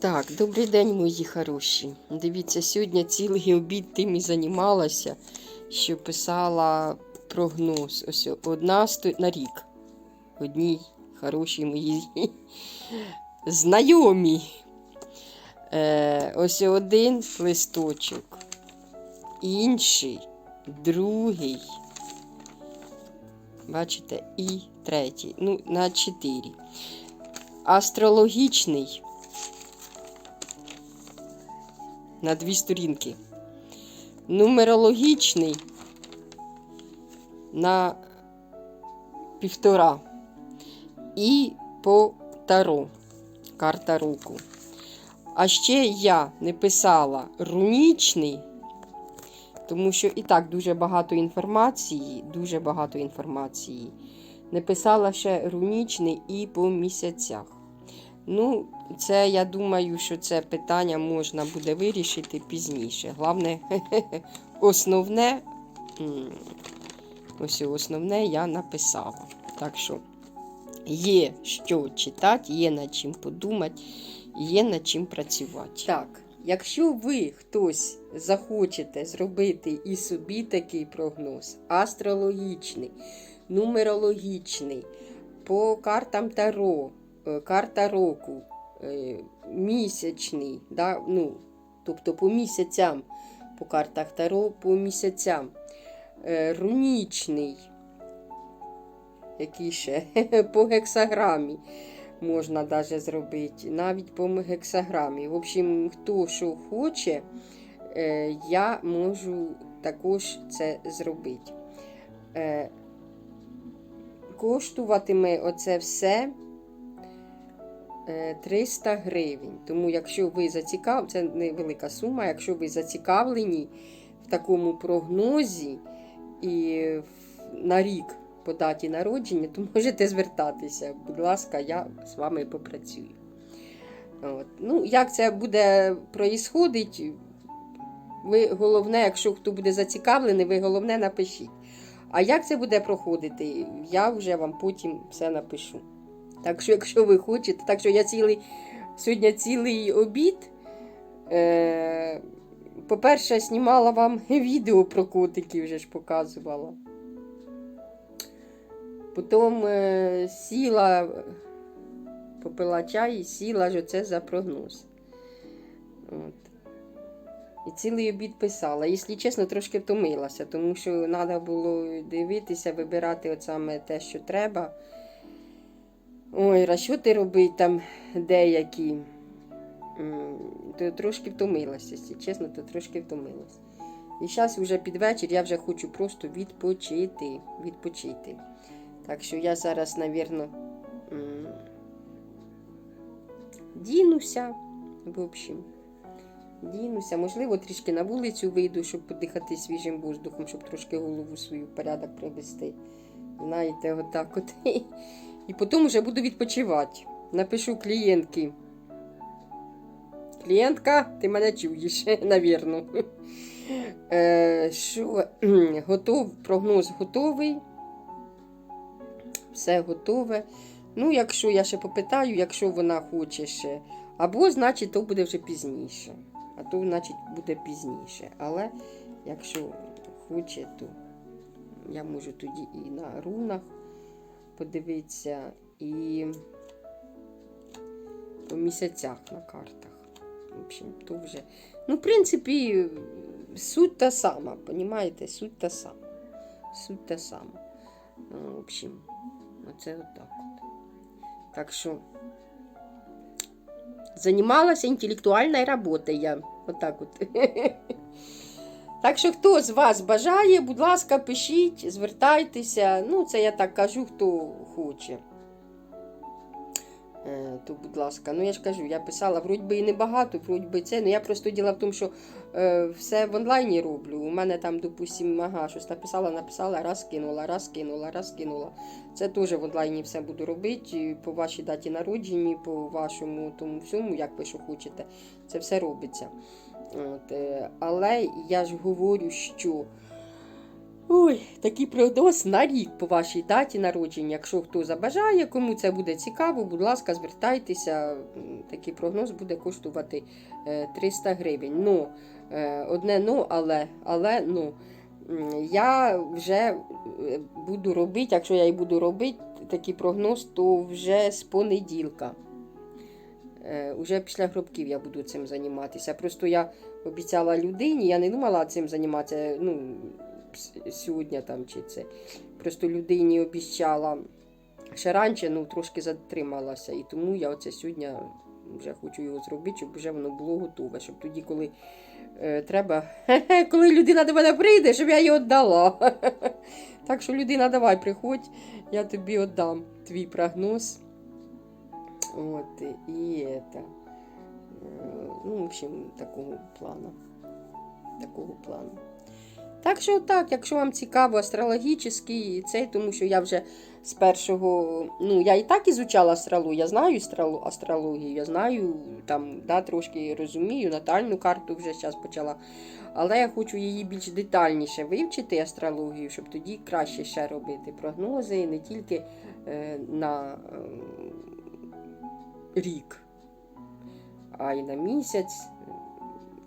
Так, добрий день, мої хороші. Дивіться, сьогодні цілий обід тим і займалася, що писала прогноз. Ось одна сто... на рік. Одній хорошій моїй знайомій. Е, ось один листочок, інший, другий. Бачите, і третій. Ну, на чотири. Астрологічний на дві сторінки. Нумерологічний на півтора. І по таро. Карта року. А ще я не писала рунічний, тому що і так дуже багато інформації, дуже багато інформації. Не писала ще рунічний і по місяцях. Ну, це я думаю, що це питання можна буде вирішити пізніше. Головне, основне, ось основне я написала. Так що є що читати, є над чим подумати, є над чим працювати. Так, якщо ви хтось захочете зробити і собі такий прогноз, астрологічний, нумерологічний, по картам Таро, карта року, е, місячний, да, ну, тобто по місяцям, по картах Таро, по місяцям, е, рунічний, який ще, по гексаграмі можна навіть зробити, навіть по гексаграмі. В общем, хто що хоче, е, я можу також це зробити. Е, Коштуватиме оце все е, 300 гривень. Тому, якщо ви зацікавлені, це невелика сума, якщо ви зацікавлені в такому прогнозі і на рік по даті народження, то можете звертатися. Будь ласка, я з вами попрацюю. От. Ну, як це буде проїсходити, ви головне, якщо хто буде зацікавлений, ви головне напишіть. А як це буде проходити, я вже вам потім все напишу. Так що, якщо ви хочете, так що я цілий сьогодні цілий обід. Е, по-перше, знімала вам відео про котиків, вже ж показувала. Потім е, сіла, попила чай і сіла, що це за прогноз. От. І цілий обід писала. Якщо чесно, трошки втомилася, тому що треба було дивитися, вибирати от саме те, що треба. Ой, розчоти робити там деякі. То трошки втомилася, якщо чесно, то трошки втомилася. І зараз вже під вечір я вже хочу просто відпочити. відпочити. Так що я зараз, напевно, дінуся. В общем, дінуся. Можливо, трішки на вулицю вийду, щоб подихати свіжим воздухом, щоб трошки голову свою в порядок привести. Знаєте, отак от. І потім вже буду відпочивати. Напишу клієнтки. Клієнтка, ти мене чуєш, навірно. Е, Що готов, прогноз готовий. Все готове. Ну, якщо я ще попитаю, якщо вона хоче ще. Або, значить, то буде вже пізніше. А то, значить, буде пізніше. Але якщо хоче, то я можу тоді і на рунах подивитися, і по місяцях на картах. В общем, то вже. Ну, в принципі, суть та сама, понімаєте? Суть та сама. Суть та сама. Ну, В общем, оце отак от. Так що займалася інтелектуальною роботою я. Отак от. Так що, хто з вас бажає, будь ласка, пишіть, звертайтеся. Ну, це я так кажу, хто хоче. Е, То, будь ласка, ну я ж кажу, я писала, вроді би і небагато, вроді би це. Ну я просто діла в тому, що все в онлайні роблю. У мене там, допустим, ага, щось написала, написала, раз кинула, раз кинула, раз кинула. Це теж в онлайні все буду робити по вашій даті народження, по вашому тому всьому, як ви що хочете. Це все робиться. От, е, але я ж говорю, що Ой, такий прогноз на рік по вашій даті народження. Якщо хто забажає, кому це буде цікаво, будь ласка, звертайтеся. Такий прогноз буде коштувати е, 300 гривень. Ну, е, одне ну, але, але ну. Я вже е, буду робити, якщо я і буду робити такий прогноз, то вже з понеділка. Е, Уже після гробків я буду цим займатися. Просто я обіцяла людині, я не думала цим займатися ну, сьогодні там чи це. Просто людині обіцяла ще раніше, ну трошки затрималася. І тому я оце сьогодні вже хочу його зробити, щоб вже воно було готове. Щоб тоді, коли е, треба, коли людина до мене прийде, щоб я її віддала. Так що, людина, давай приходь, я тобі віддам твій прогноз. От, і это. е, Ну, в общем, такого плану. Такого плану. Так що так, якщо вам цікаво астрологічний цей, тому що я вже з першого, ну я і так ізучала астрологію, я знаю астрологію, я знаю там, да, трошки розумію, натальну карту вже зараз почала. Але я хочу її більш детальніше вивчити астрологію, щоб тоді краще ще робити прогнози, не тільки е, на е, рік, а й на місяць.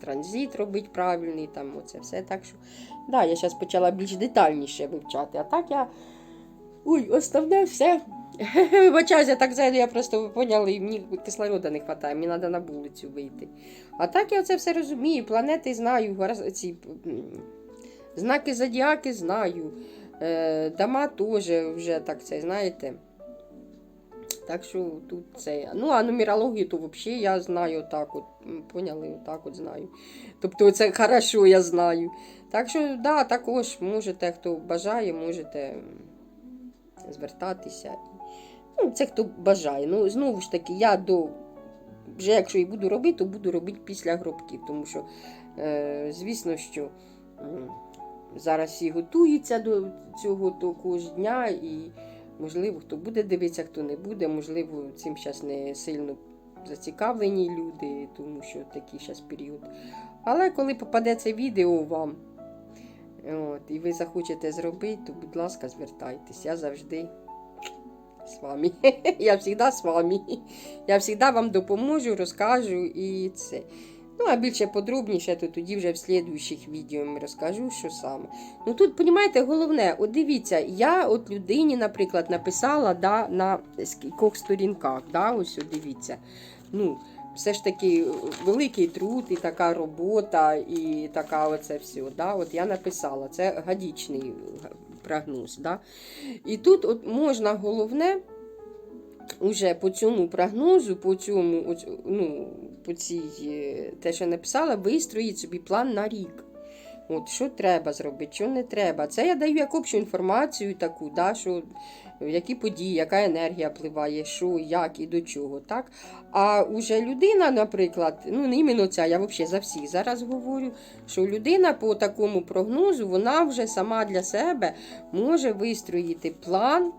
Транзит робить правильний, там оце все. Так що, да, я зараз почала більш детальніше вивчати. А так я. Ой, основне все. Я так зайду, я просто ви поняли, мені кислорода не вистачає, мені треба на вулицю вийти. А так я це все розумію, планети знаю, ці знаки зодіаки знаю. Е, дома теж вже так це, знаєте. Так що тут це. Ну, а нумерологію, то взагалі я знаю отак от. Поняли, отак от знаю. Тобто це хорошо, я знаю. Так що, да, також можете, хто бажає, можете звертатися. Ну, це хто бажає. Ну, знову ж таки, я до. Вже якщо і буду робити, то буду робити після гробків, тому що, е, звісно, що зараз всі готуються до цього такого ж дня, і можливо, хто буде дивитися, хто не буде, можливо, цим зараз не сильно зацікавлені люди, тому що такий зараз період. Але коли попаде це відео вам, от, і ви захочете зробити, то, будь ласка, звертайтесь. Я завжди з вами. Я завжди з вами. Я завжди вам допоможу, розкажу і це. Ну, а більше подробніше, то тоді вже в слідуючих відео розкажу, що саме. Ну тут, розумієте, головне, от дивіться, я от людині, наприклад, написала да, на скількох сторінках. Да, ось от дивіться. Ну, все ж таки великий труд, і така робота, і така оце все. Да? От я написала, це гадічний прогноз. Да? І тут от можна головне. Уже по цьому прогнозу, по цьому, ну, по цій, е, те, що написала, вистроїть собі план на рік. От, що треба зробити, що не треба. Це я даю як общу інформацію таку, да, що, які події, яка енергія впливає, що, як і до чого. Так? А уже людина, наприклад, ну не іменно ця, я взагалі за всіх зараз говорю, що людина по такому прогнозу, вона вже сама для себе може вистроїти план.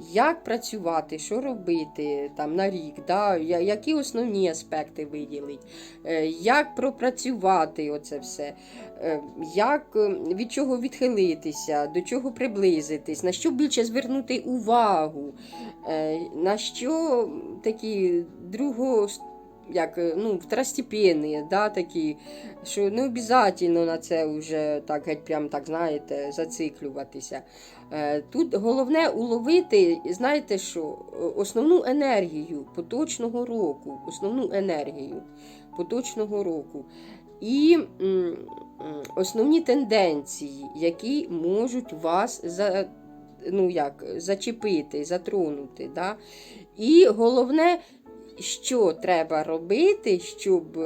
Як працювати, що робити там на рік, да? які основні аспекти виділити, е, як пропрацювати оце все, е, як е, від чого відхилитися, до чого приблизитись, на що більше звернути увагу, на що такі друго, як, е, ну, второстепенні, да, такі, що не обов'язково на це вже так геть прям так, знаєте, зациклюватися. Е, Тут головне уловити, знаєте що, е, основну енергію поточного року, основну енергію поточного року. І основні тенденції, які можуть вас за, ну, як, зачепити, затронути. Да? І головне, що треба робити, щоб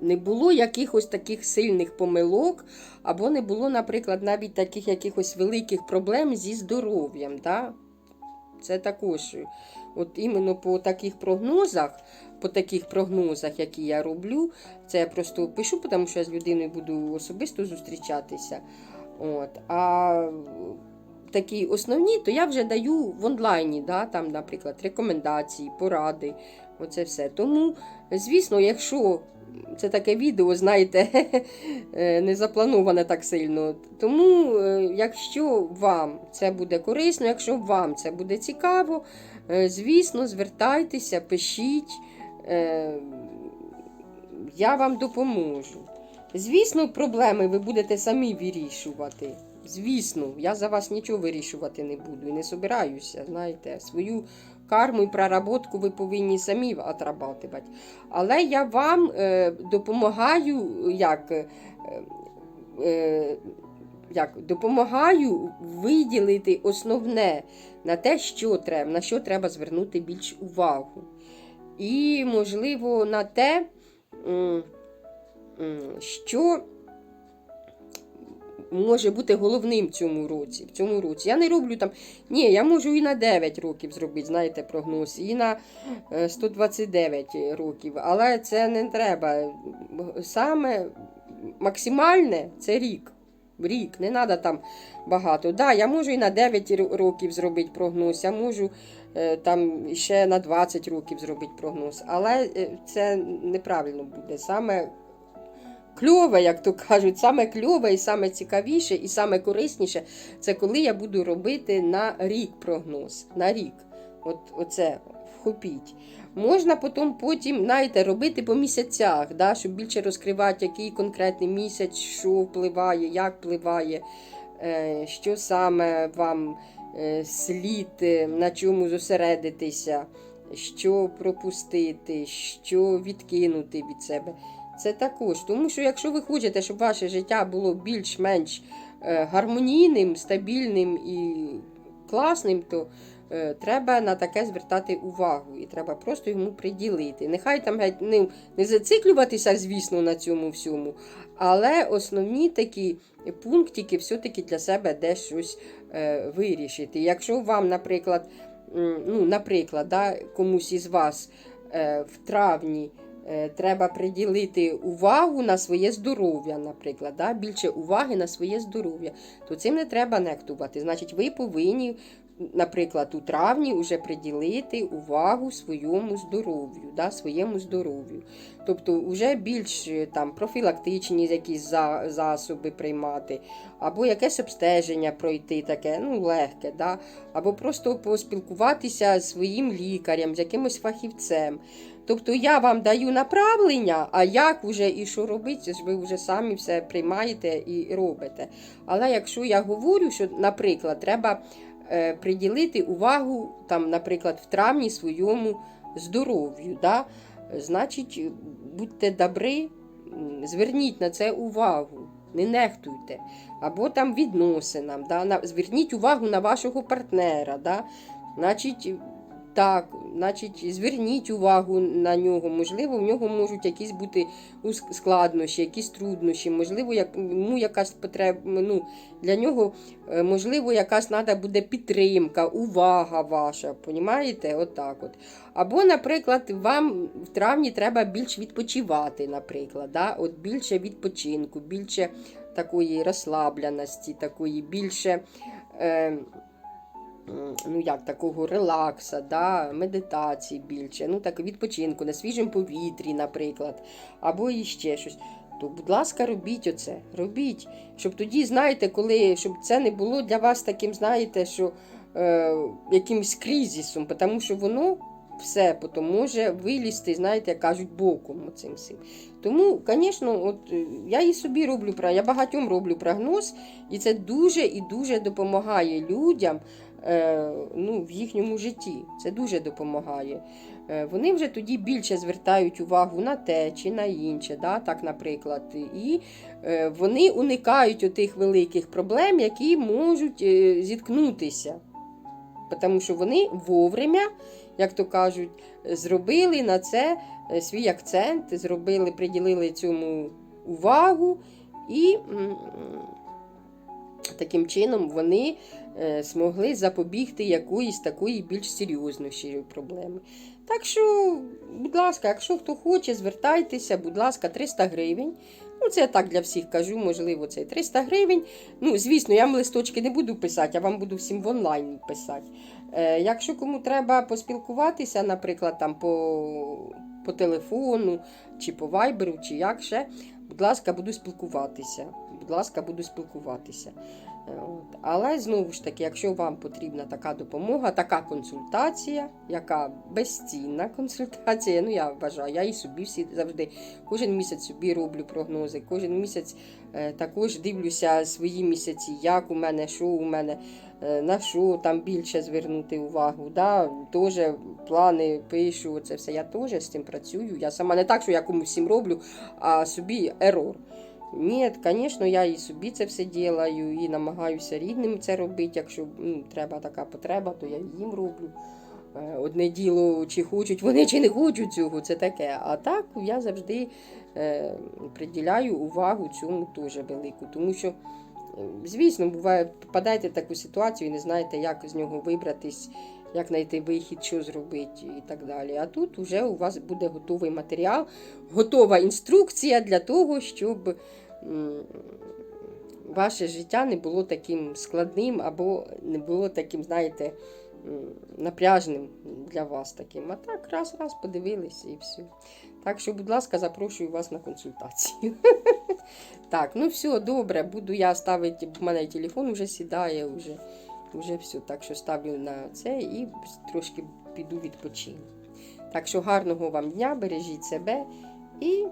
не було якихось таких сильних помилок, або не було, наприклад, навіть таких якихось великих проблем зі здоров'ям. Да? Це також, от іменно по таких прогнозах, по таких прогнозах, які я роблю, це я просто пишу, тому що я з людиною буду особисто зустрічатися. От. А такі основні, то я вже даю в онлайні, да, там, наприклад, рекомендації, поради. Оце все. Тому, звісно, якщо це таке відео, знаєте, е, не заплановане так сильно. Тому, е, якщо вам це буде корисно, якщо вам це буде цікаво, е, звісно, звертайтеся, пишіть. Я вам допоможу. Звісно, проблеми ви будете самі вирішувати. Звісно, я за вас нічого вирішувати не буду і не собираюся. Знаєте, свою карму і проработку ви повинні самі отрабатувати. Але я вам е, допомагаю, як, е, е, як допомагаю виділити основне на те, що треба, на що треба звернути більш увагу. І, можливо, на те, що може бути головним в цьому році. В цьому році. Я не роблю там. Ні, я можу і на 9 років зробити, знаєте, прогноз, і на е, 129 років. Але це не треба. Саме максимальне це рік. Рік, не треба там багато. Да, я можу і на 9 років зробити прогноз, я можу е, там ще на 20 років зробити прогноз. Але е, це неправильно буде. Саме кльове, як то кажуть, саме кльове і саме цікавіше, і саме корисніше це коли я буду робити на рік прогноз. На рік. От оце вхопіть. Можна потім, потім знаєте, робити по місяцях, да, щоб більше розкривати, який конкретний місяць, що впливає, як впливає, е, що саме вам е, слід е, на чому зосередитися, що пропустити, що відкинути від себе. Це також. Тому що якщо ви хочете, щоб ваше життя було більш-менш е, гармонійним, стабільним і класним, то е, треба на таке звертати увагу і треба просто йому приділити. Нехай там не, не зациклюватися, звісно, на цьому всьому, але основні такі пунктики все-таки для себе десь щось е, вирішити. Якщо вам, наприклад, ну, наприклад, да, комусь із вас в травні. Е, Треба приділити увагу на своє здоров'я, наприклад, да? більше уваги на своє здоров'я, то цим не треба нехтувати. Значить, ви повинні, наприклад, у травні вже приділити увагу своєму здоров'ю, да? своєму здоров'ю. Тобто, вже більш е, там профілактичні якісь за- засоби приймати, або якесь обстеження пройти, таке, ну, легке, да? або просто поспілкуватися з своїм лікарем, з якимось фахівцем. Тобто я вам даю направлення, а як вже і що робити, ви вже самі все приймаєте і робите. Але якщо я говорю, що, наприклад, треба приділити увагу, там, наприклад, в травні своєму здоров'ю, да? значить, будьте добри, зверніть на це увагу. Не нехтуйте. Або там відносинам. Да? Зверніть увагу на вашого партнера. Да? Значить, так, значить, зверніть увагу на нього. Можливо, в нього можуть якісь бути складнощі, якісь труднощі, можливо, як, йому якась потреба, ну, для нього, е, можливо, якась треба буде підтримка, увага ваша. Понімаєте? Отак от. Або, наприклад, вам в травні треба більш відпочивати, наприклад. Да? От більше відпочинку, більше такої розслабленості, такої більше. Е, ну як такого релакса, да, медитації більше, ну так відпочинку на свіжому повітрі, наприклад, або іще щось. То, будь ласка, робіть оце, робіть. Щоб тоді, знаєте, коли щоб це не було для вас таким, знаєте, що е, якимось кризисом, тому що воно все потім може вилізти, знаєте, кажуть, боком оцим всім. Тому, звісно, от е, я і собі роблю я багатьом роблю прогноз, і це дуже і дуже допомагає людям ну, в їхньому житті. Це дуже допомагає. Е, Вони вже тоді більше звертають увагу на те чи на інше, да, так, наприклад. І е, вони уникають отих великих проблем, які можуть е, зіткнутися. Тому що вони вовремя, як то кажуть, зробили на це е, свій акцент, зробили, приділили цьому увагу і таким чином вони е, змогли запобігти якоїсь такої більш серйознішої проблеми. Так що, будь ласка, якщо хто хоче, звертайтеся, будь ласка, 300 гривень Ну, це я так для всіх кажу, можливо, це 300 гривень. Ну, звісно, я вам листочки не буду писати, а вам буду всім в онлайн писати. Е, якщо кому треба поспілкуватися, наприклад, там по, по телефону, чи по вайберу, чи як ще, будь ласка, буду спілкуватися. Будь ласка, буду спілкуватися. Е, От. Але знову ж таки, якщо вам потрібна така допомога, така консультація, яка безцінна консультація, ну я вважаю, я і собі всі завжди кожен місяць собі роблю прогнози, кожен місяць е, також дивлюся свої місяці, як у мене, що у мене, е, на що там більше звернути увагу. Да? Теж плани пишу, це все. Я теж з цим працюю. Я сама не так, що я комусь всім роблю, а собі ерор. Ні, звісно, я і собі це все ділаю, і намагаюся рідним це робити. Якщо ну, треба така потреба, то я їм роблю. Е, Одне діло, чи хочуть вони, чи не хочуть цього, це таке. А так я завжди е, приділяю увагу цьому теж велику. Тому що, е, звісно, буває, попадаєте в таку ситуацію і не знаєте, як з нього вибратись, як знайти вихід, що зробити і так далі. А тут вже у вас буде готовий матеріал, готова інструкція для того, щоб ваше життя не було таким складним або не було таким, знаєте, напряжним для вас таким. А так, раз-раз подивилися і все. Так що, будь ласка, запрошую вас на консультацію. Так, ну все, добре, буду я ставити, в мене телефон вже сідає, вже, вже все. Так що ставлю на це і трошки піду відпочину. Так що гарного вам дня, бережіть себе і,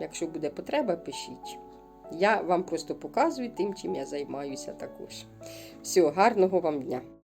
якщо буде потреба, пишіть. Я вам просто показую тим, чим я займаюся також. Всього гарного вам дня!